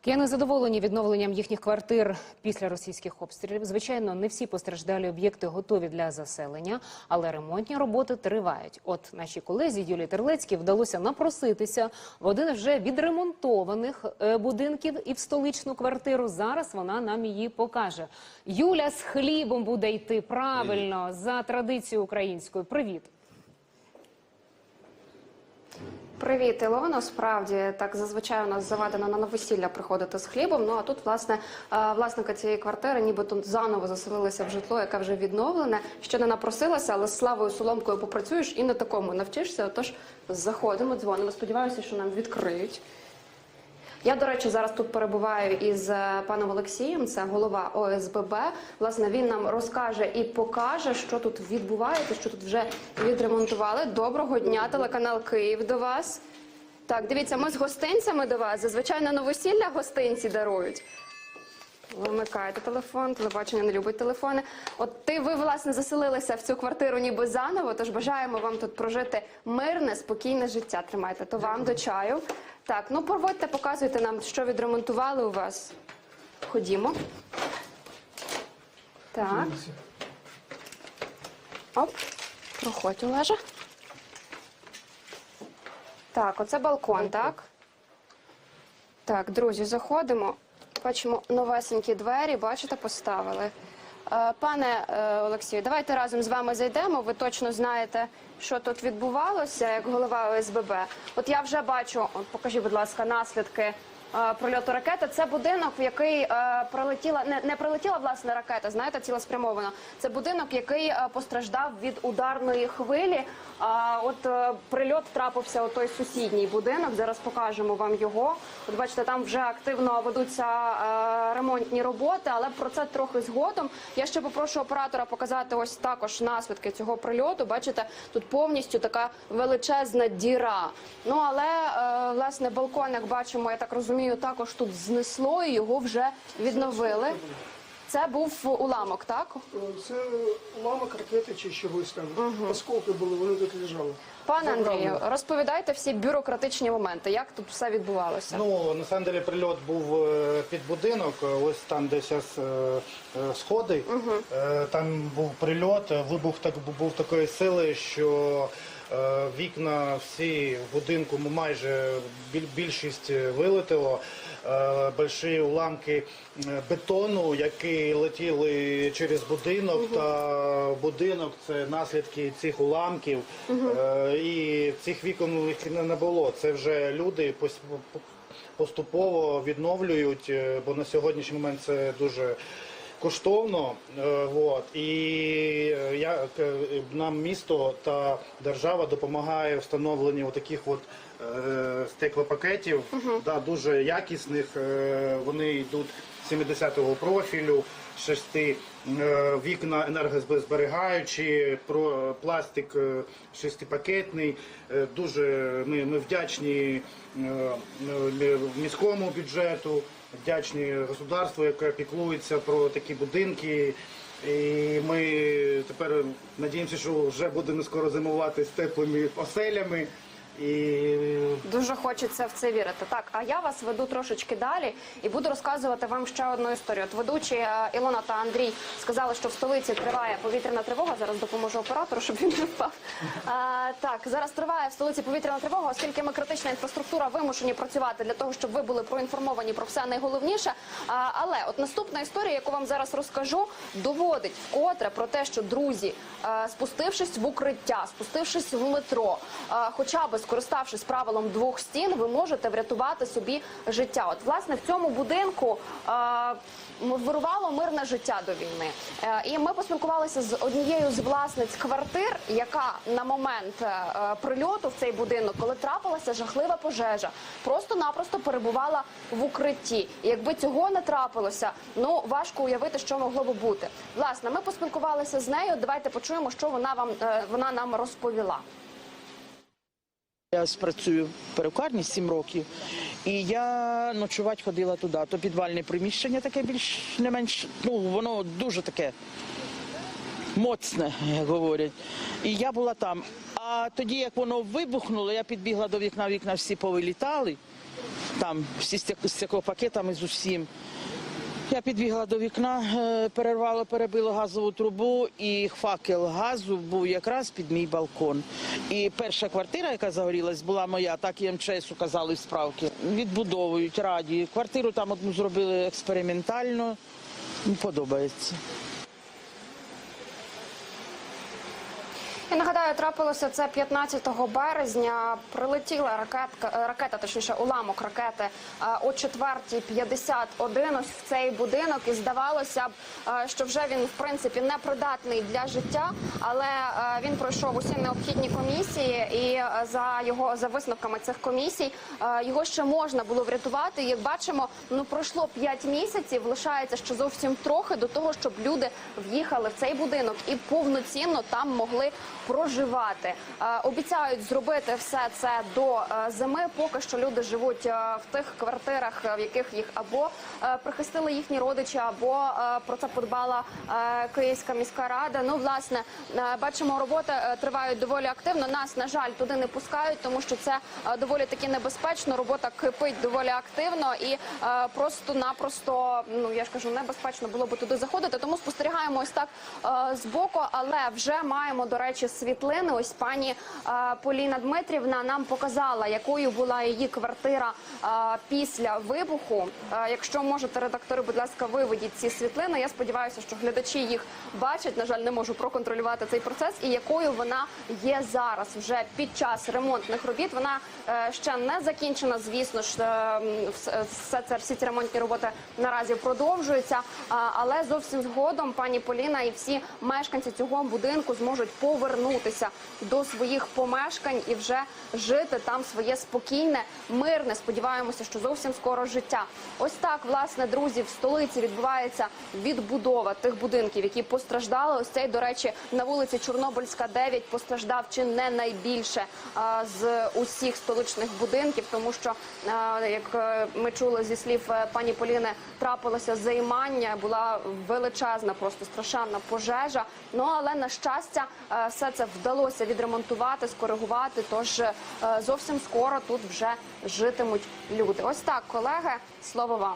Кияни задоволені відновленням їхніх квартир після російських обстрілів. Звичайно, не всі постраждалі об'єкти готові для заселення, але ремонтні роботи тривають. От нашій колезі Юлії Терлецькій вдалося напроситися в один вже відремонтованих е, будинків і в столичну квартиру. Зараз вона нам її покаже. Юля з хлібом буде йти правильно за традицією українською. Привіт. Привіт, Ілона. Справді так зазвичай у нас заведено на новосілля приходити з хлібом. Ну а тут, власне, е, власника цієї квартири, нібито заново заселилися в житло, яке вже відновлене. Ще не напросилася, але з славою соломкою попрацюєш і на такому навчишся. Отож, заходимо, дзвонимо. Сподіваюся, що нам відкриють. Я, до речі, зараз тут перебуваю із е, паном Олексієм, це голова ОСББ. Власне, він нам розкаже і покаже, що тут відбувається, що тут вже відремонтували. Доброго дня, телеканал Київ до вас. Так, дивіться, ми з гостинцями до вас. Зазвичай на новосілля гостинці дарують. Вимикаєте телефон, телебачення не любить телефони. От ти ви власне заселилися в цю квартиру ніби заново. Тож бажаємо вам тут прожити мирне, спокійне життя. Тримайте то вам до чаю. Так, ну проводьте, показуйте нам, що відремонтували у вас. Ходімо. Так. Оп, проходь, Олежа. Так, оце балкон, так? Так, друзі, заходимо. Бачимо новесенькі двері, бачите, поставили. Е, Пане е, Олексію, давайте разом з вами зайдемо. Ви точно знаєте, що тут відбувалося, як голова ОСББ. От я вже бачу, покажіть, будь ласка, наслідки прольоту ракети. Це будинок, в який е, прилетіла не, не прилетіла власне ракета, знаєте, цілеспрямовано. Це будинок, який е, постраждав від ударної хвилі. От е, прильот трапився у той сусідній будинок. Зараз покажемо вам його. От бачите, там вже активно ведуться е, ремонтні роботи, але про це трохи згодом. Я ще попрошу оператора показати ось також наслідки цього прильоту. Бачите, тут повністю така величезна діра. Ну але е, власне балкон, як бачимо, я так розумію, також тут знесло і його вже відновили. Це був уламок, так? Це уламок ракети чи чогось там. Осколки були, вони тут лежали. Пане Андрію, розповідайте всі бюрократичні моменти, як тут все відбувалося. Ну, на самом деле прильот був е, під будинок, е, ось там, де зараз сходи. Е, Там був прильот, е, вибух так був такої сили, що е, вікна всі в будинку майже більшість вилетіло. Е, уламки е, бетону, які летіли через будинок, та будинок це наслідки цих уламків. Е, І цих вікон не було. Це вже люди поступово відновлюють, е, бо на сьогоднішній момент це дуже коштовно. Е, Вот. І е, я, е, нам місто та держава допомагає встановленні таких от стеклопакетів, да, дуже якісних. Вони йдуть 70-го профілю, шести вікна енергозберігаючі, про пластик шестипакетний. Дуже ми, ми вдячні міському бюджету, вдячні государству, яке піклується про такі будинки. І ми тепер надіємося, що вже будемо скоро зимувати з теплими оселями. І Дуже хочеться в це вірити. Так, а я вас веду трошечки далі і буду розказувати вам ще одну історію. От ведучі е, Ілона та Андрій сказали, що в столиці триває повітряна тривога. Зараз допоможу оператору, щоб він не впав. А, так, зараз триває в столиці повітряна тривога, оскільки ми критична інфраструктура вимушені працювати для того, щоб ви були проінформовані про все найголовніше. А, але от наступна історія, яку вам зараз розкажу, доводить вкотре про те, що друзі, е, спустившись в укриття, спустившись в метро, е, хоча би скориставшись правилом двох стін, ви можете врятувати собі життя. От власне в цьому будинку е, вирувало мирне життя до війни. Е, і ми поспілкувалися з однією з власниць квартир, яка на момент е, е, прильоту в цей будинок, коли трапилася жахлива пожежа, просто-напросто перебувала в укритті. І якби цього не трапилося, ну важко уявити, що могло би бути. Власне, ми поспілкувалися з нею. Давайте почуємо, що вона вам е, вона нам розповіла. Я працюю в перукарні 7 років, і я ночувати ходила туди. То підвальне приміщення таке більш не менш, ну воно дуже таке моцне, як говорять. І я була там. А тоді, як воно вибухнуло, я підбігла до вікна, вікна всі повилітали. там всі стек- стеклопакетами з усім. Я підбігла до вікна, е, перервало, перебило газову трубу, і факел газу був якраз під мій балкон. І перша квартира, яка загорілась, була моя, так і МЧС указали в справки. Відбудовують раді. Квартиру там одну зробили експериментально. Ну, Подобається. Я нагадаю, трапилося це 15 березня. Прилетіла ракетка, е, ракета, точніше, уламок ракети е, о 4.51 ось в цей будинок. І здавалося б, е, що вже він в принципі непридатний для життя, але він пройшов усі необхідні комісії, і за його за висновками цих комісій його ще можна було врятувати. Як бачимо, ну пройшло 5 місяців. Лишається ще зовсім трохи до того, щоб люди в'їхали в цей будинок і повноцінно там могли проживати. Е, Обіцяють зробити все це до е, зими. Поки що люди живуть е, в тих квартирах, в яких їх або прихистили їхні родичі, або про це подбала Київська міська рада. Ну, власне, бачимо, роботи тривають доволі активно. Нас на жаль туди не пускають, тому що це доволі таки небезпечно. Робота кипить доволі активно і просто-напросто, ну я ж кажу, небезпечно було би туди заходити. Тому спостерігаємо ось так збоку, але вже маємо до речі світлини. Ось пані е, Поліна Дмитрівна нам показала, якою була її квартира е, після вибуху. Е, Якщо можете, редактори, будь ласка, виведіть ці світлини. Я сподіваюся, що глядачі їх бачать. На жаль, не можу проконтролювати цей процес, і якою вона є зараз, вже під час ремонтних робіт. Вона ще не закінчена. Звісно ж, все це всі ці ремонтні роботи наразі продовжуються. Але зовсім згодом пані Поліна і всі мешканці цього будинку зможуть повернутися до своїх помешкань і вже жити там своє спокійне, мирне. Сподіваємося, що зовсім скоро життя. Ось так, власне, друзі, в столиці відбувається відбудова тих будинків, які постраждали. Ось цей, до речі, на вулиці Чорнобильська, 9 постраждав чи не найбільше а, з усіх столичних будинків, тому що, а, як е, ми чули зі слів е, пані Поліни, трапилося займання, була величезна, просто страшенна пожежа. Ну але на щастя, е, все це вдалося відремонтувати, скоригувати. Тож е, зовсім скоро тут вже житимуть люди. Ось так, колеги, слово вам.